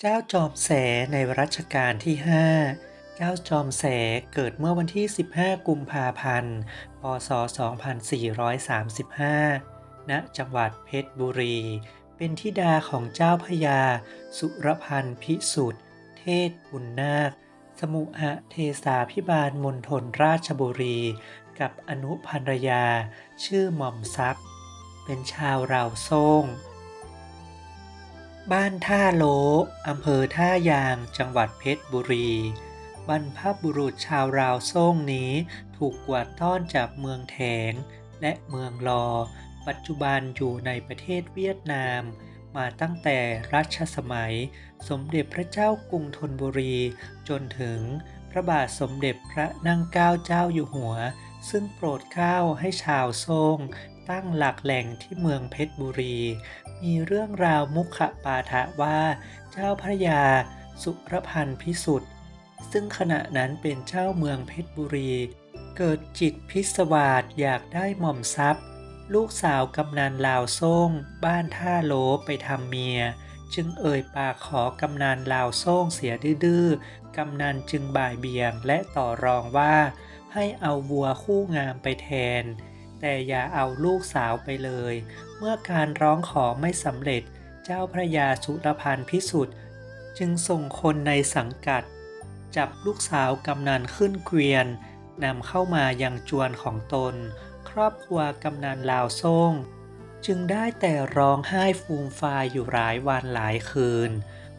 เจ้าจอมแสในรัชกาลที่ 5 เจ้าจอมแสเกิดเมื่อวันที่ 15 กุมภาพันธ์ พศ 2435 ณ จังหวัดเพชรบุรี เป็นธิดาของเจ้าพญา สุรพันธ์พิสุทธิ์ เทศบุญนาค สมุหะเทสาพิบาลมณฑลราชบุรี กับอนุภรรยา ชื่อหม่อมทรัพย์เป็นชาวราวโซ่ง บ้านท่าโลอำเภอท่ายาง จังหวัดเพชรบุรี บรรพบุรุษชาวราวโซ่งนี้ถูกกวาดต้อนจากเมืองแถง และเมืองลอ ปัจจุบันอยู่ในประเทศเวียดนาม มาตั้งแต่รัชสมัย สมเด็จพระเจ้ากรุงธนบุรี จนถึงพระบาทสมเด็จพระนั่งเกล้าเจ้าอยู่หัว ซึ่งโปรดเกล้าให้ชาวโซ่งตั้งหลักแหล่งที่เมืองเพชรบุรี มีเรื่องราวมุขปาฐะว่าเจ้าพระยาสุรพันธ์พิสุทธิ์ซึ่งขณะนั้นเป็นเจ้าเมืองเพชรบุรี เกิดจิตพิศวาสอยากได้หม่อมทรัพย์ ลูกสาวกำนันลาวโซ่งบ้านท่าโลไปทำเมีย จึงเอ่ยปากขอกำนันลาวโซ่งเสียดื้อกำนันจึงบ่ายเบียงและต่อรองว่า ให้เอาวัวคู่งามไปแทน แต่อย่าเอาลูกสาวไปเลย เมื่อการร้องขอไม่สำเร็จ เจ้าพระยาสุรพันธ์พิสุทธิ์จึงส่งคนในสังกัด จับลูกสาวกำนันขึ้นเกวียนนำเข้ามายังจวนของตน ครอบครัวกำนันลาวโซ่ง จึงได้แต่ร้องไห้ฟูมฟายอยู่หลายวันหลายคืน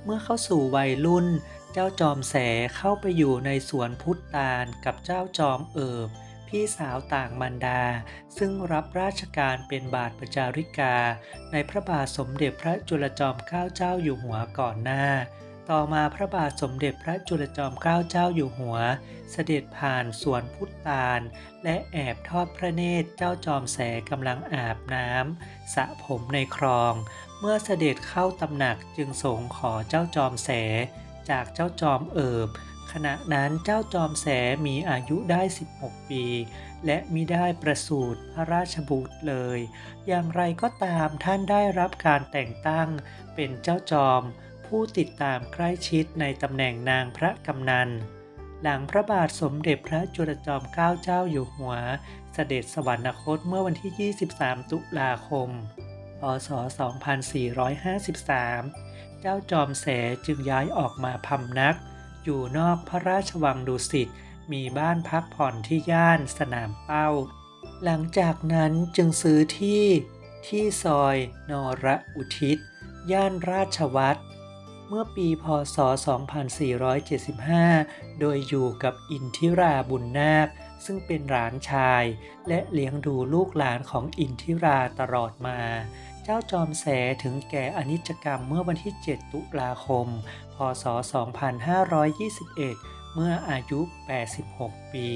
เมื่อเข้าสู่วัยรุ่น เจ้าจอมแสเข้าไปอยู่ในสวนพุทธตาลกับเจ้าจอมเอิบ พี่สาวต่างมันดา ซึ่งรับราชการเป็นบาทประจาริกา ในพระบาทสมเด็จพระจุลจอมเกล้าเจ้าอยู่หัวก่อนหน้า ต่อมาพระบาทสมเด็จพระจุลจอมเกล้าเจ้าอยู่หัว เสด็จผ่านสวนพุทธตาลและแอบทอดพระเนตรเจ้าจอมแสกำลังอาบน้ำสระผมในคลอง เมื่อเสด็จเข้าตำหนักจึงสงขอเจ้าจอมแสจากเจ้าจอมเอิบ ขณะนั้นเจ้าจอมแสมีอายุได้ 16 ปี และมิได้ประสูติพระราชบุตรเลย อย่างไรก็ตามท่านได้รับการแต่งตั้งเป็นเจ้าจอม ผู้ติดตามใกล้ชิดในตำแหน่งนางพระกำนัน หลังพระบาทสมเด็จพระจุลจอมเกล้าเจ้าอยู่หัว เสด็จสวรรคตเมื่อวันที่ 23 ตุลาคม พศ 2453 เจ้าจอมแสจึงย้ายออกมาพำนัก อยู่นอกพระราชวังดุสิต มีบ้านพักผ่อนที่ย่านสนามเป้า หลังจากนั้นจึงซื้อที่ที่ซอยนรอุทิศ ย่านราชวัตรเมื่อปีพศ 2475 โดยอยู่กับอินทิราบุญนาค ซึ่งเป็นหลานชาย และเลี้ยงดูลูกหลานของอินทิราตลอดมา เจ้าจอมแสถึงแก่อนิจกรรมเมื่อวันที่ 7 ตุลาคม พศ 2521 เมื่ออายุ 86 ปี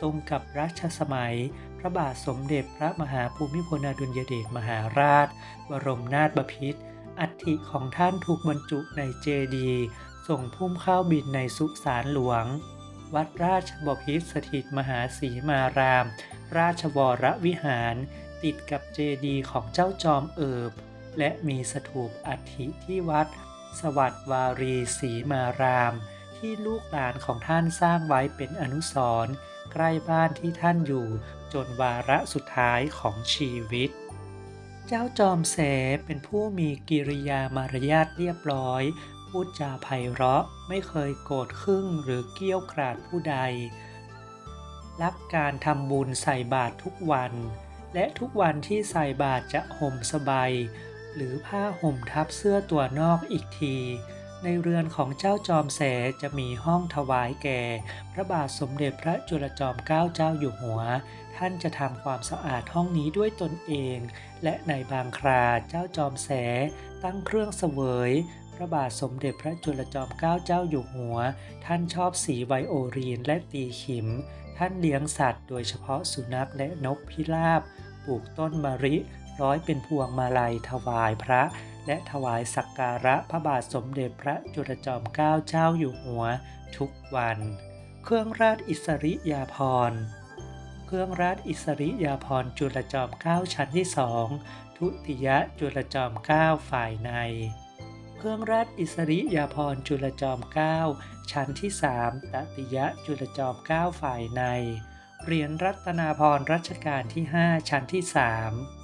ตรงกับรัชสมัย พระบาทสมเด็จพระมหาภูมิพลอดุลยเดชมหาราช บรมนาถบพิตรอัฐิของท่านถูกบรรจุในเจดีย์ส่งพุ่มข้าวบินในสุสานหลวง วัดราชบพิตรสถิตมหาสีมาราม ราชวรวิหาร ติดกับเจดีย์ของเจ้าจอมเอิบ และมีสถูปอัฐิที่วัด สวัสดวารีศรีมาราม ที่ลูกหลานของท่านสร้างไว้เป็นอนุสรณ์ใกล้บ้านที่ท่านอยู่จนวาระสุดท้ายของชีวิต เจ้าจอมแสเป็นผู้มีกิริยามารยาทเรียบร้อย พูดจาไพเราะไม่เคยโกรธขึ่งหรือเกี้ยวกราดผู้ใด รักการทำบุญใส่บาตรทุกวัน และทุกวันที่ใส่บาตรจะห่มสบายหรือผ้าห่มทับเสื้อตัวนอกอีกที ในเรือนของเจ้าจอมแสจะมีห้องถวายแก่ พระบาทสมเด็จพระจุลจอมเกล้าเจ้าอยู่หัว ท่านจะทำความสะอาดห้องนี้ด้วยตนเอง และในบางคราเจ้าจอมแสตั้งเครื่องเสวย พระบาทสมเด็จพระจุลจอมเกล้าเจ้าอยู่หัว ท่านชอบสีไวโอรีนและตีขิม ท่านเลี้ยงสัตว์ โดยเฉพาะสุนัขและนกพิราบ ลูกต้นมะริ ร้อยเป็นพวงมาลัยถวายพระ และถวายสักการะพระบาทสมเด็จพระจุลจอมเกล้าเจ้าอยู่หัว ทุกวัน เครื่องราชอิสริยาภรณ์เครื่องราชอิสริยาภรณ์จุลจอมเกล้าชั้นที่สองทุติยะจุลจอมเกล้าฝ่ายใน เครื่องราชอิสริยาภรณ์จุลจอมเกล้าชั้นที่สามตติยะจุลจอมเกล้าฝ่ายใน เหรียญรัตนาพรรัชกาลที่ 5 ชั้นที่ 3